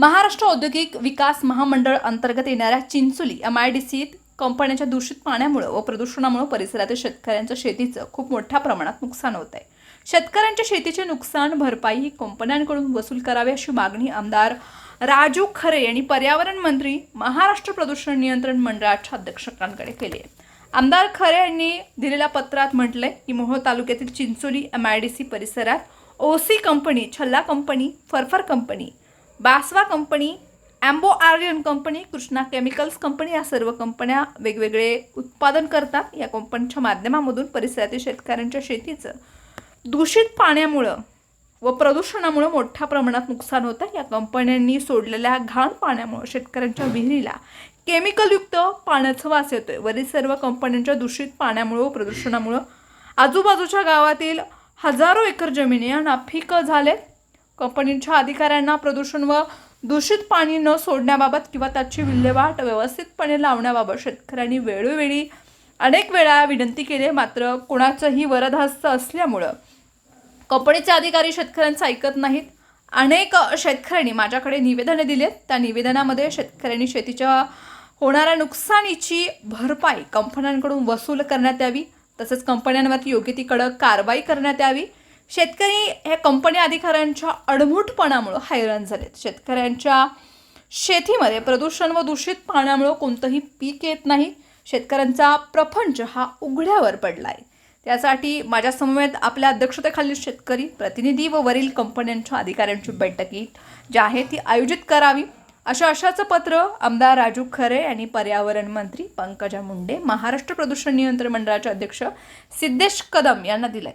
महाराष्ट्र औद्योगिक विकास महामंडळ अंतर्गत येणाऱ्या चिंचोली एम आय डी सीत कंपन्यांच्या दूषित पाण्यामुळे व प्रदूषणामुळे परिसरातील शेतकऱ्यांच्या शेतीचं खूप मोठ्या प्रमाणात नुकसान होत आहे. शेतकऱ्यांच्या शेतीचे नुकसान भरपाई ही कंपन्यांकडून वसूल करावी अशी मागणी आमदार राजू खरे यांनी पर्यावरण मंत्री महाराष्ट्र प्रदूषण नियंत्रण मंडळाच्या अध्यक्षकांकडे केली आहे. आमदार खरे यांनी दिलेल्या पत्रात म्हटलंय की मोहोळ तालुक्यातील Chincholi M I D C परिसरात O C company Challa company फरफर company बासवा company ॲम्बो Aryan company Krishna chemicals company या सर्व कंपन्या वेगवेगळे उत्पादन करतात. या कंपनीच्या माध्यमामधून परिसरातील शेतकऱ्यांच्या शेतीचं दूषित पाण्यामुळं व प्रदूषणामुळं मोठ्या प्रमाणात नुकसान होतं. या कंपन्यांनी सोडलेल्या घाण पाण्यामुळं शेतकऱ्यांच्या विहिरीला केमिकलयुक्त पाण्याचं वास येतोय. वरील सर्व कंपन्यांच्या दूषित पाण्यामुळं व प्रदूषणामुळं आजूबाजूच्या गावातील हजारो एकर जमिनी या नाफिक झालेत. कंपनीच्या अधिकाऱ्यांना प्रदूषण व दूषित पाणी न सोडण्याबाबत किंवा त्याची विल्हेवाट व्यवस्थितपणे लावण्याबाबत शेतकऱ्यांनी वेळोवेळी अनेक वेळा विनंती केली. आहे. मात्र कोणाचंही वरदहस्त असल्यामुळं कंपनीचे अधिकारी शेतकऱ्यांचं ऐकत नाहीत. अनेक शेतकऱ्यांनी माझ्याकडे निवेदने दिली आहेत त्या निवेदनामध्ये शेतकऱ्यांनी शेतीच्या होणाऱ्या नुकसानीची भरपाई कंपन्यांकडून वसूल करण्यात यावी. तसेच कंपन्यांवरती योग्य ती कडक कारवाई करण्यात यावी. शेतकरी ह्या कंपनी अधिकाऱ्यांच्या अडमूटपणामुळं हैराण झालेत. शेतकऱ्यांच्या शेतीमध्ये प्रदूषण व दूषित पाण्यामुळं कोणतंही पीक येत नाही. शेतकऱ्यांचा प्रपंच हा उघड्यावर पडला आहे त्यासाठी माझ्या समवेत आपल्या अध्यक्षतेखालील शेतकरी प्रतिनिधी व वरील कंपन्यांच्या अधिकाऱ्यांची बैठकी जी आहे ती आयोजित करावी. अशा अशाचं पत्र आमदार राजू खरे आणि पर्यावरण मंत्री पंकजा मुंडे महाराष्ट्र प्रदूषण नियंत्रण मंडळाचे अध्यक्ष सिद्धेश कदम यांना आहे